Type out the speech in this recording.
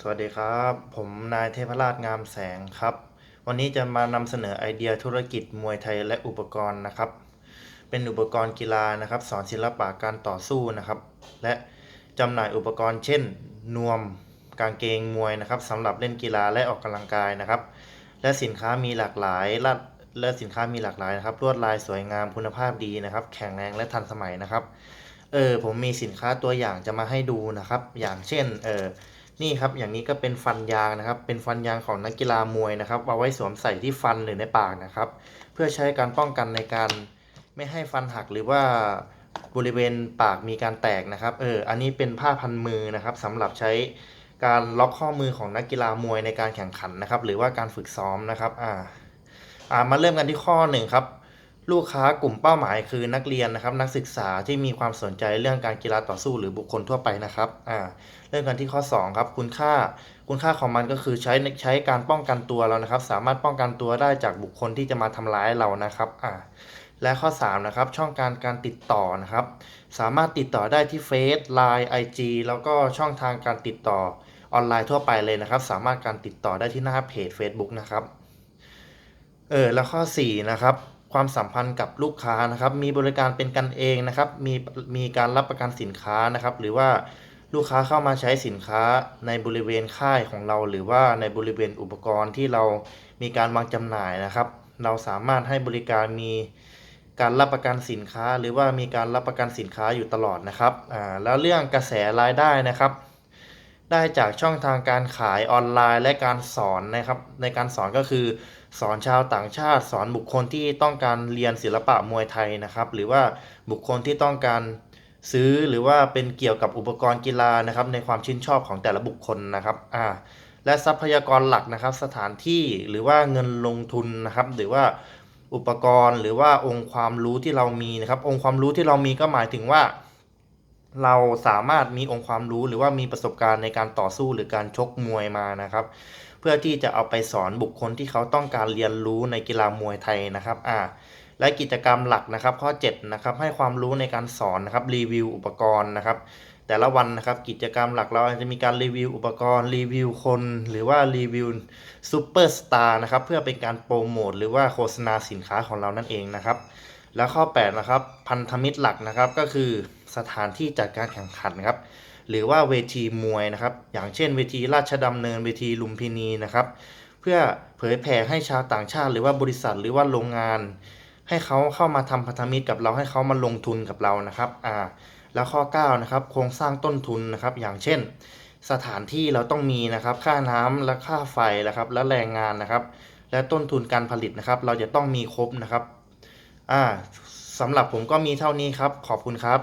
สวัสดีครับ ผมนายเทพราชงามแสงครับ วันนี้จะมานำเสนอไอเดียธุรกิจมวยไทยและอุปกรณ์นะครับ เป็นอุปกรณ์กีฬานะครับ สอนศิลปะการต่อสู้นะครับ และจำหน่ายอุปกรณ์เช่น นวมกางเกงมวยนะครับสำหรับเล่นกีฬาและออกกำลังกายนะครับ และสินค้ามีหลากหลายและและสินค้ามีหลากหลายนะครับลวดลายสวยงามคุณภาพดีนะครับ แข็งแรงและทันสมัยนะครับเออผมมีสินค้าตัวอย่างจะมาให้ดูนะครับ อย่างเช่นเออ นี่ครับอย่างนี้ก็เป็นฟันยางนะครับ เป็นฟันยางของนักกีฬามวยนะครับเอาไว้สวมใส่ที่ฟันหรือในปากนะครับ เพื่อใช้การป้องกันในการไม่ให้ฟันหักหรือว่าบริเวณปากมีการแตกนะครับเอออันนี้เป็นผ้าพันมือนะครับสำหรับใช้การล็อกข้อมือของนักกีฬามวยในการแข่งขันนะครับ หรือว่าการฝึกซ้อมนะครับอ่าอ่ามาเริ่มกันที่ข้อหนึ่งครับ ลูกค้ากลุ่มเป้าหมายคือนักเรียนนะครับนักศึกษาที่มีความสนใจเรื่องการกีฬาต่อสู้หรือบุคคลทั่วไปนะครับอ่าเริ่มกันที่ข้อ2ครับคุณค่าคุณค่าของมันก็คือใช้ใช้การป้องกันตัวเรานะครับ สามารถป้องกันตัวได้จากบุคคลที่จะมาทำร้ายเรานะครับอ่าและข้อ3นะครับช่องการการติดต่อนะครับ สามารถติดต่อได้ที่เฟซไลน์ไอจีแล้วก็ช่องทางการติดต่อออนไลน์ทั่วไปเลยนะครับ สามารถการติดต่อได้ที่หน้าเพจ Facebook นะครับเออแล้วข้อ4นะครับ ความสัมพันธ์กับลูกค้านะครับ มีบริการเป็นกันเองนะครับ มีมีการรับประกันสินค้านะครับ หรือว่าลูกค้าเข้ามาใช้สินค้าในบริเวณค่ายของเรา หรือว่าในบริเวณอุปกรณ์ที่เรามีการวางจำหน่ายนะครับ เราสามารถให้บริการมีการรับประกันสินค้า หรือว่ามีการรับประกันสินค้าอยู่ตลอดนะครับ อ่า แล้วเรื่องกระแสรายได้นะครับ ได้จากช่องทางการขายออนไลน์และการสอนนะครับ ในการสอนก็คือ สอนชาวต่างชาติ สอนบุคคลที่ต้องการเรียนศิลปะมวยไทยนะครับ หรือว่าบุคคลที่ต้องการซื้อหรือว่าเป็นเกี่ยวกับอุปกรณ์กีฬานะครับ ในความชื่นชอบของแต่ละบุคคลนะครับอ่าและทรัพยากรหลักนะครับ สถานที่หรือว่าเงินลงทุนนะครับ หรือว่าอุปกรณ์หรือว่าองค์ความรู้ที่เรามีนะครับ องค์ความรู้ที่เรามีก็หมายถึงว่า เราสามารถมีองค์ความรู้หรือว่ามีประสบการณ์ในการต่อสู้หรือการชกมวยมานะครับ เพื่อที่จะเอาไปสอนบุคคลที่เขาต้องการเรียนรู้ในกีฬามวยไทยนะครับอ่าและกิจกรรมหลักนะครับ ข้อ7นะครับให้ความรู้ในการสอนนะครับรีวิวอุปกรณ์นะครับ แต่ละวันนะครับกิจกรรมหลักเราจะมีการรีวิวอุปกรณ์รีวิวคนหรือว่ารีวิวซูเปอร์สตาร์นะครับเพื่อเป็นการโปรโมทหรือว่าโฆษณาสินค้าของเรานั่นเองนะครับ แล้วข้อ8นะครับพันธมิตรหลักนะครับก็คือสถานที่จัดการแข่งขันครับหรือว่าเวทีมวยนะครับอย่างเช่นเวทีราชดำเนินเวทีลุมพินีนะครับ เพื่อเผยแผ่ให้ชาวต่างชาติ หรือว่าบริษัทหรือว่าโรงงาน ให้เขาเข้ามาทำพันธมิตรกับเราให้เขามาลงทุนกับเรานะครับอ่าแล้วข้อ9นะครับโครงสร้างต้นทุนนะครับ อย่างเช่น สถานที่เราต้องมีนะครับ ค่าน้ำและค่าไฟนะครับ และแรงงานนะครับ และต้นทุนการผลิตนะครับ เราจะต้องมีครบนะครับอ่าสำหรับผมก็มีเท่านี้ครับ ขอบคุณครับ